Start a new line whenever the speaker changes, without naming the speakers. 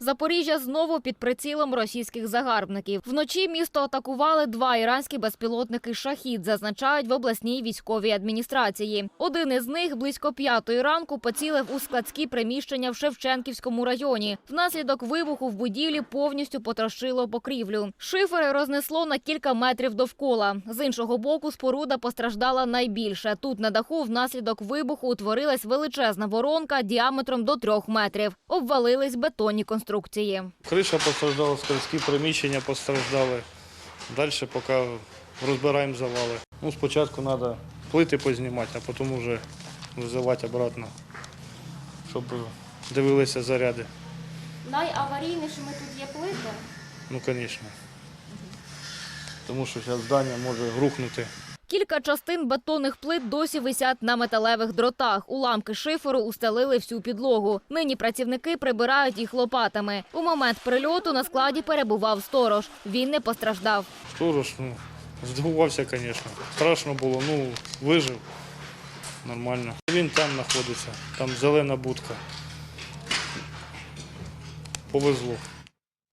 Запоріжжя знову під прицілом російських загарбників. Вночі місто атакували два іранські безпілотники «Шахід», зазначають в обласній військовій адміністрації. Один із них близько п'ятої ранку поцілив у складські приміщення в Шевченківському районі. Внаслідок вибуху в будівлі повністю потрощило покрівлю. Шифери рознесло на кілька метрів довкола. З іншого боку, споруда постраждала найбільше. Тут на даху внаслідок вибуху утворилась величезна воронка діаметром до трьох метрів. Обвалились бетонні конструкції.
Криша постраждала, складські приміщення постраждали. Далі поки розбираємо завали. Ну, спочатку треба плити познімати, а потім вже визивати обратно, щоб дивилися заряди.
Найаварійнішими тут є плити.
Ну, звісно. Тому що зараз здання може грухнути.
Кілька частин бетонних плит досі висять на металевих дротах. Уламки шиферу устелили всю підлогу. Нині працівники прибирають їх лопатами. У момент прильоту на складі перебував сторож. Він не постраждав.
Сторож, ну, здивувався, звісно. Страшно було, ну, вижив. Нормально. Він там знаходиться, там зелена будка. Повезло.